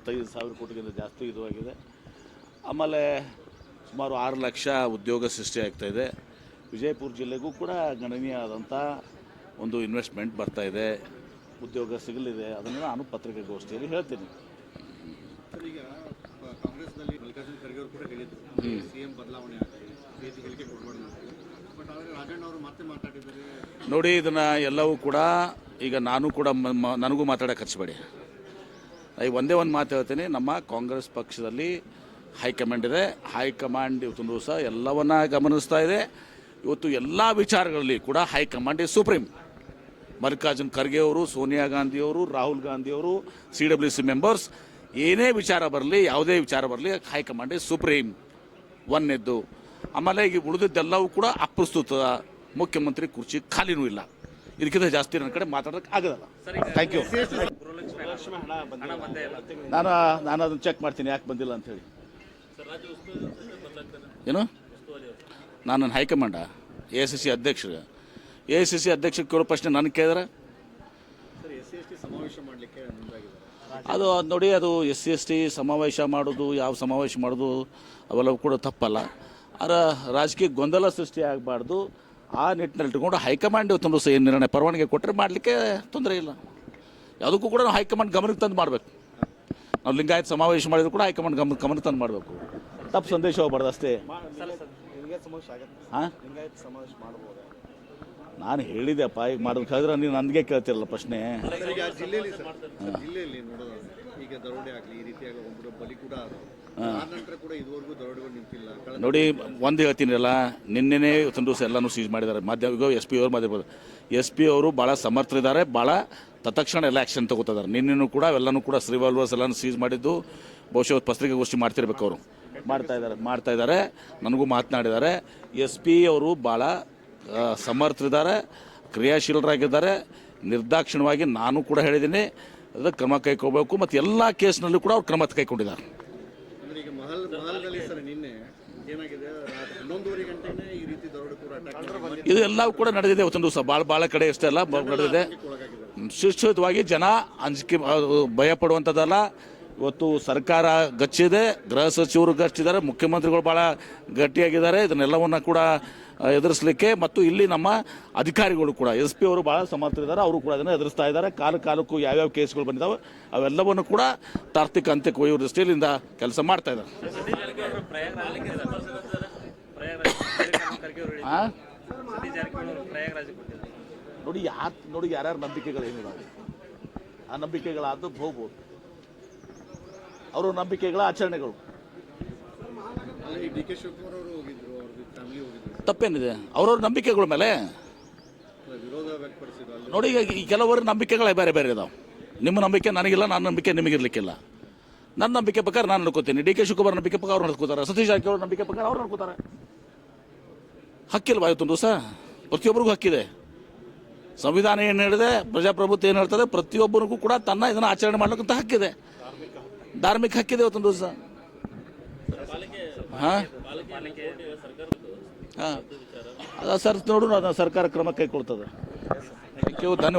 ಇಪ್ಪತ್ತೈದು ಸಾವಿರ ಕೋಟಿಗಿಂತ ಜಾಸ್ತಿ ಇದು ಆಗಿದೆ ಆಮೇಲೆ ಸುಮಾರು ಆರು ಲಕ್ಷ ಉದ್ಯೋಗ ಸೃಷ್ಟಿ ಆಗ್ತಾ ಇದೆ. ವಿಜಯಪುರ ಜಿಲ್ಲೆಗೂ ಕೂಡ ಗಣನೀಯವಾದಂಥ ಒಂದು ಇನ್ವೆಸ್ಟ್ಮೆಂಟ್ ಬರ್ತಾ ಇದೆ. ಉದ್ಯೋಗ ಸಿಗಲಿದೆ. ಅದನ್ನು ನಾನು ಪತ್ರಿಕಾಗೋಷ್ಠಿಯಲ್ಲಿ ಹೇಳ್ತೀನಿ. ಈಗ ಕಾಂಗ್ರೆಸ್ನಲ್ಲಿ ಮಲ್ಲಿಕಾರ್ಜುನ ಖರ್ಗೆ ಅವರು ಕೂಡ ಹೇಳಿದ್ರು. ಸಿಎಂ ಬದಲಾವಣೆ ಆಗಲಿ ಈ ರೀತಿ ಹೇಳಿಕೆ ಕೊಡಬಾರ್ದು ಬಟ್ ಆದರೆ ರಾಜಣ್ಣ ಅವರು ಮತ್ತೆ ಮಾತಾಡಿದ್ದಾರೆ. ನೋಡಿ ಇದನ್ನು ಎಲ್ಲವೂ ಕೂಡ ಈಗ ನಾನು ಕೂಡ ನನಗೂ ಮಾತಾಡೋಕೆ ಹಚ್ಚಬೇಡಿ ಈಗ ಒಂದೇ ಒಂದು ಮಾತು ಹೇಳ್ತೀನಿ. ನಮ್ಮ ಕಾಂಗ್ರೆಸ್ ಪಕ್ಷದಲ್ಲಿ ಹೈಕಮಾಂಡ್ ಇದೆ. ಹೈಕಮಾಂಡ್ ಇವತ್ತು ದಿವಸ ಎಲ್ಲವನ್ನ ಗಮನಿಸ್ತಾ ಇದೆ. ಇವತ್ತು ಎಲ್ಲ ವಿಚಾರಗಳಲ್ಲಿ ಕೂಡ high command is supreme Mallikarjun Kharge ಅವರು ಸೋನಿಯಾ ಗಾಂಧಿಯವರು ರಾಹುಲ್ ಗಾಂಧಿಯವರು ಸಿ ಡಬ್ಲ್ಯೂ ಸಿ ಮೆಂಬರ್ಸ್ ಏನೇ ವಿಚಾರ ಬರಲಿ ಯಾವುದೇ ವಿಚಾರ ಬರಲಿ ಹೈಕಮಾಂಡ್ ಇಸ್ ಸುಪ್ರೀಂ ಎದ್ದು ಆಮೇಲೆ ಈಗ ಉಳಿದಿದ್ದೆಲ್ಲವೂ ಕೂಡ ಅಪ್ರಸ್ತುತ. ಮುಖ್ಯಮಂತ್ರಿ ಕುರ್ಚಿ ಖಾಲಿನೂ ಇಲ್ಲ. ಇದಕ್ಕಿಂತ ಜಾಸ್ತಿ ನನ್ನ ಕಡೆ ಮಾತಾಡೋಕ್ಕೆ ಆಗೋದಲ್ಲ ಥ್ಯಾಂಕ್ ಯು ನಾನು ನಾನು ಅದನ್ನು ಚೆಕ್ ಮಾಡ್ತೀನಿ ಯಾಕೆ ಬಂದಿಲ್ಲ ಅಂತ ಹೇಳಿ. ಏನು? ನಾನು high command A C C ಅಧ್ಯಕ್ಷರು. ಎ ಸಿ ಸಿ ಅಧ್ಯಕ್ಷ ಕೇಳೋ ಪ್ರಶ್ನೆ ನನಗೆ ಕೇಳಿದ್ರೆ. Sir S C S T ಸಮಾವೇಶ ಮಾಡಲಿಕ್ಕೆ ಮುಂದಾಗಿದ್ದಾರೆ. ಅದು ಅದ್ ನೋಡಿ ಅದು ಎಸ್ ಸಿ ಎಸ್ ಟಿ ಸಮಾವೇಶ ಮಾಡೋದು ಯಾವ ಸಮಾವೇಶ ಮಾಡೋದು ಅವೆಲ್ಲವೂ ಕೂಡ ತಪ್ಪಲ್ಲ. ಅದರ ರಾಜಕೀಯ ಗೊಂದಲ ಸೃಷ್ಟಿ ಆಗಬಾರ್ದು. ಆ ನಿಟ್ಟಿನಲ್ಲಿ ಇಟ್ಕೊಂಡು ಹೈಕಮಾಂಡ್ ತುಂಬ ಸಹ ಏನು ನಿರ್ಣಯ ಪರವಾನಗಿ ಕೊಟ್ಟರೆ ಮಾಡಲಿಕ್ಕೆ ತೊಂದರೆ ಇಲ್ಲ. ಯಾವುದಕ್ಕೂ ಕೂಡ ನಾವು ಹೈಕಮಾಂಡ್ ಗಮನಕ್ಕೆ ತಂದು ಮಾಡಬೇಕು. ನಾವು ಲಿಂಗಾಯತ್ ಸಮಾವೇಶ ಮಾಡಿದ್ರು ಕೂಡ ಹೈಕಮಾಂಡ್ ಗಮನ ಗಮನಕ್ಕೆ ತಂದು ಮಾಡಬೇಕು. ತಪ್ಪು ಸಂದೇಶ ಹೋಗ್ಬಾರ್ದು ಅಷ್ಟೇ. ಹಾಂ? ನಾನು ಹೇಳಿದೆಪ್ಪ ಈಗ ಮಾಡೋದು ಕೇಳಿದ್ರೆ ನೀವು ನನಗೆ ಕೇಳ್ತಿರಲ್ಲ ಪ್ರಶ್ನೆ. ಸರ್ ಈಗ ದರೋಡೆ ಆಗಲಿ ಈ ರೀತಿಯಾಗಿ ಒಬ್ಬರು ಬಲಿ ಕೂಡ ಆದ್ರು ಆ ನಂತರ ಕೂಡ ಇದುವರೆಗೂ ದರೋಡೆಗಳು ನಿಂತಿಲ್ಲ. ಕಳೆದ ನೋಡಿ ಒಂದು ನಿನ್ನೆನೇ ಎಲ್ಲನೂ ಸೀಸ್ ಮಾಡಿದ್ದಾರೆ. ಮಾಧ್ಯಮ ಎಸ್ ಪಿ ಅವರು ಮಾಧ್ಯಮ ಎಸ್ ಪಿ ಅವರು ಭಾಳ ಸಮರ್ಥರಿದ್ದಾರೆ ಭಾಳ ತತ್ಕ್ಷಣ ಎಲ್ಲ ಆ್ಯಕ್ಷನ್ ತಗೋತಿದ್ದಾರೆ ನಿನ್ನೆನೂ ಕೂಡ ಅವೆಲ್ಲನೂ ಕೂಡ ರಿವಾಲ್ವರ್ಸ್ ಎಲ್ಲನೂ ಸೀಜ್ ಮಾಡಿದ್ದು ಬಹುಶಃ ಪತ್ರಿಕಾಗೋಷ್ಠಿ ಮಾಡ್ತಿರ್ಬೇಕು ಅವರು. ಮಾಡ್ತಾ ಇದ್ದಾರೆ ಮಾಡ್ತಾ ಇದ್ದಾರೆ. ನನಗೂ ಮಾತನಾಡಿದ್ದಾರೆ. ಎಸ್ ಪಿ ಅವರು ಭಾಳ ಸಮರ್ಥರಿದ್ದಾರೆ ಕ್ರಿಯಾಶೀಲರಾಗಿದ್ದಾರೆ. ನಿರ್ದಾಕ್ಷಿಣ್ಯವಾಗಿ ನಾನು ಕೂಡ ಹೇಳಿದ್ದೀನಿ. ಅದಕ್ಕೆ ಕ್ರಮ ಕೈಗೊಳ್ಬೇಕು ಮತ್ತು ಎಲ್ಲ ಕೇಸ್ನಲ್ಲೂ ಕೂಡ ಅವ್ರು ಕ್ರಮ ಕೈಗೊಂಡಿದ್ದಾರೆ ಇದು ಎಲ್ಲವೂ ಕೂಡ ನಡೆದಿದೆ ಒಂದು ದಿವಸ. ಭಾಳ ಭಾಳ ಕಡೆ ಅಷ್ಟೇ ಅಲ್ಲ ನಡೆದಿದೆ. ಶಿಕ್ಷಿತವಾಗಿ ಜನ ಅಂಜಿಕೆ ಭಯ ಪಡುವಂಥದ್ದಲ್ಲ ಇವತ್ತು ಸರ್ಕಾರ ಗಚ್ಚಿದೆ, ಗೃಹ ಸಚಿವರು ಗಚ್ಚಿದ್ದಾರೆ, ಮುಖ್ಯಮಂತ್ರಿಗಳು ಭಾಳ ಗಟ್ಟಿಯಾಗಿದ್ದಾರೆ, ಇದನ್ನೆಲ್ಲವನ್ನ ಕೂಡ ಎದುರಿಸಲಿಕ್ಕೆ ಮತ್ತು ಇಲ್ಲಿ ನಮ್ಮ ಅಧಿಕಾರಿಗಳು ಕೂಡ, ಎಸ್ ಪಿ ಅವರು ಭಾಳ ಸಮರ್ಥರಿದ್ದಾರೆ, ಅವರು ಕೂಡ ಅದನ್ನು ಎದುರಿಸ್ತಾ ಇದ್ದಾರೆ, ಕಾಲ ಕಾಲಕ್ಕೂ ಯಾವ್ಯಾವ ಕೇಸ್ಗಳು ಬಂದಿದ್ದಾವೆ, ಅವೆಲ್ಲವನ್ನು ಕೂಡ ತಾರ್ತಿಕ ಅಂತ್ಯಕ್ಕೆ ಒಯ್ಯುವ ದೃಷ್ಟಿಯಿಂದ ಕೆಲಸ ಮಾಡ್ತಾ ಇದ್ದಾರೆ? ನೋಡಿ ಯಾರು, ನೋಡಿ ಯಾರ್ಯಾರು ನಂಬಿಕೆಗಳು ಏನಿದಾವೆ ಆ ನಂಬಿಕೆಗಳಾದ್ದು ಹೋಗ್ಬೋದು ಅವ್ರ ನಂಬಿಕೆಗಳ ಆಚರಣೆಗಳು. ಅವರು ಅವ್ರ ತಪ್ಪೇನಿದೆ? ಅವ್ರವ್ರ ನಂಬಿಕೆಗಳ ಮೇಲೆ? ನೋಡಿ ಈಗ ಈ ಕೆಲವರ ನಂಬಿಕೆಗಳೇ ಬೇರೆ ಬೇರೆ ಇದಾವೆ. ನಿಮ್ಮ ನಂಬಿಕೆ ನನಗಿಲ್ಲ ನನ್ನ ನಂಬಿಕೆ ನಿಮಗಿರ್ಲಿಕ್ಕಿಲ್ಲ ನನ್ನ ನಂಬಿಕೆ ಪ್ರಕಾರ ನಾನು ನಡ್ಕೋತೀನಿ. ಡಿ ಕೆ ಶಿವಕುಮಾರ್ ನಂಬಿಕೆ ಪ್ರಕಾರ ಅವ್ರು ನಡ್ಕೋತಾರೆ. ಸತೀಶ್ ಜಾರಕಿಹೊಳಿ ನಂಬಿಕೆ ಪ್ರಕಾರ ಅವ್ರು ನಡ್ಕೋತಾರೆ. ಹಕ್ಕಿಲ್ವಾ ಇವತ್ತೊಂದು ದಿವಸ? ಪ್ರತಿಯೊಬ್ಬರಿಗೂ ಹಕ್ಕಿದೆ. ಸಂವಿಧಾನ ಏನು ಹೇಳಿದೆ ಪ್ರಜಾಪ್ರಭುತ್ವ ಏನು ಹೇಳ್ತದೆ ಪ್ರತಿಯೊಬ್ಬರಿಗೂ ಕೂಡ ತನ್ನ ಇದನ್ನು ಆಚರಣೆ ಮಾಡ್ಲಿಕ್ಕಂತ ಹಕ್ಕಿದೆ. ಧಾರ್ಮಿಕ ಹಕ್ಕಿದೆ ಇವತ್ತೊಂದು ದಿವಸ. ಹಾಂ? ಹಾಂ. ಅದ ಸರ್, ನೋಡು ಸರ್ಕಾರ ಕ್ರಮ ಕೈಗೊಳ್ತದೆ. ಥ್ಯಾಂಕ್ ಯು ಧನ್ಯವಾದ.